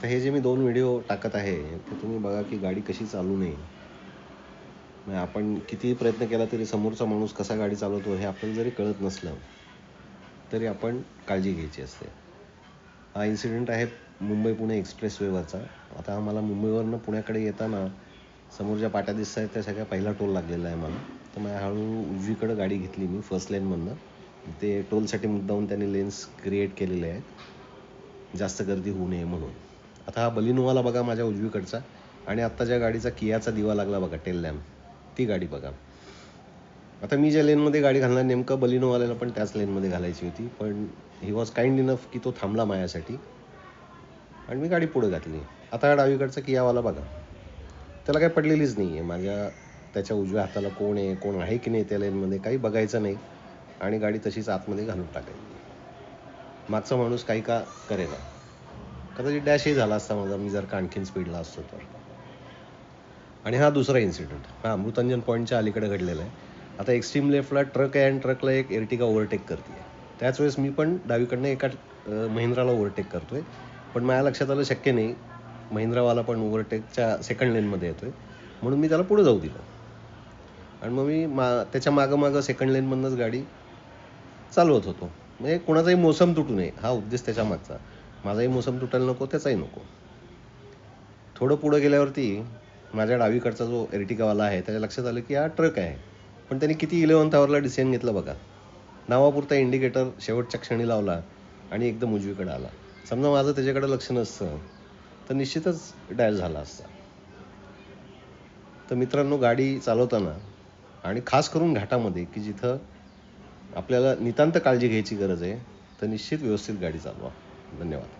आता हे जे मी दोन व्हिडिओ टाकत आहे ते तुम्ही बघा की गाडी कशी चालू नये. म्हणजे आपण कितीही प्रयत्न केला तरी समोरचा माणूस कसा गाडी चालवतो हे आपल्याला जरी कळत नसलं तरी आपण काळजी घ्यायची असते. हा इन्सिडेंट आहे मुंबई पुणे एक्सप्रेसवेवरचा आता मला मुंबईवरनं पुण्याकडे येताना समोर ज्या पाट्या दिसत आहेत त्या सगळ्या पहिला टोल लागलेला आहे मला. तर मी हळूहळू उजवीकडं गाडी घेतली मी फर्स्ट लेनमधनं ते टोलसाठी मुद्दाहून त्यांनी लेन्स क्रिएट केलेले आहेत. जास्त गर्दी होऊ नये म्हणून. आता हा बलिनोवाला बघा माझ्या उजवीकडचा. आणि आत्ता ज्या गाडीचा कियाचा दिवा लागला बघा टेल लॅम्प. ती गाडी बघा. आता मी ज्या लेनमध्ये गाडी घालणार नेमकं बलिनोवाल्याला पण त्याच लेनमध्ये घालायची होती. पण ही वॉज काइंड इनफ की तो थांबला माझ्यासाठी. आणि मी गाडी पुढे घातली. आता हा डावीकडचा कियावाला बघा. त्याला काही पडलेलीच नाही आहे माझ्या त्याच्या उजव्या हाताला कोण आहे कोण आहे की नाही त्या लेनमध्ये काही बघायचं नाही. आणि गाडी तशीच आतमध्ये घालून टाकायची. मागचा माणूस काही का करेना. कदाचित डॅशही झाला असता माझा. मी जर का आणखीन स्पीडला असतो तर. आणि हा दुसरा इन्सिडेंट हा अमृतांजन पॉईंटच्या अलीकडे घडलेला आहे. आता एक्स्ट्रीम लेफ्टला ट्रक आहे आणि ट्रकला एक एर्टिगा ओव्हरटेक करते. त्याच वेळेस मी पण डावीकडनं एका महिंद्राला ओव्हरटेक करतोय. पण माझ्या लक्षात आलं शक्य नाही. महिंद्रावाला पण ओव्हरटेकच्या सेकंड लेनमध्ये येतोय. म्हणून मी त्याला पुढे जाऊ दिलं. आणि मग मी मा त्याच्या मागं मागं सेकंड लेनमधनंच गाडी चालवत होतो. म्हणजे कोणाचाही मोसम तुटू नये. हा उद्देश त्याच्या मागचा. माझाही मोसम तुटायला नको त्याचाही नको. थोडं पुढं गेल्यावरती माझ्या डावीकडचा जो एर्टिकावाला आहे त्याच्या लक्षात आलं की हा ट्रक आहे. पण त्यांनी किती इलेवन्थ आवरला डिसिजन घेतलं बघा. नावापुरता इंडिकेटर शेवटच्या क्षणी लावला आणि एकदम उजवीकडे आला. समजा माझं त्याच्याकडे लक्ष नसतं तर निश्चितच डॅश झाला असता. तर मित्रांनो गाडी चालवताना आणि खास करून घाटामध्ये की जिथं आपल्याला नितांत काळजी घ्यायची गरज आहे तर निश्चित व्यवस्थित गाडी चालवा. धन्यवाद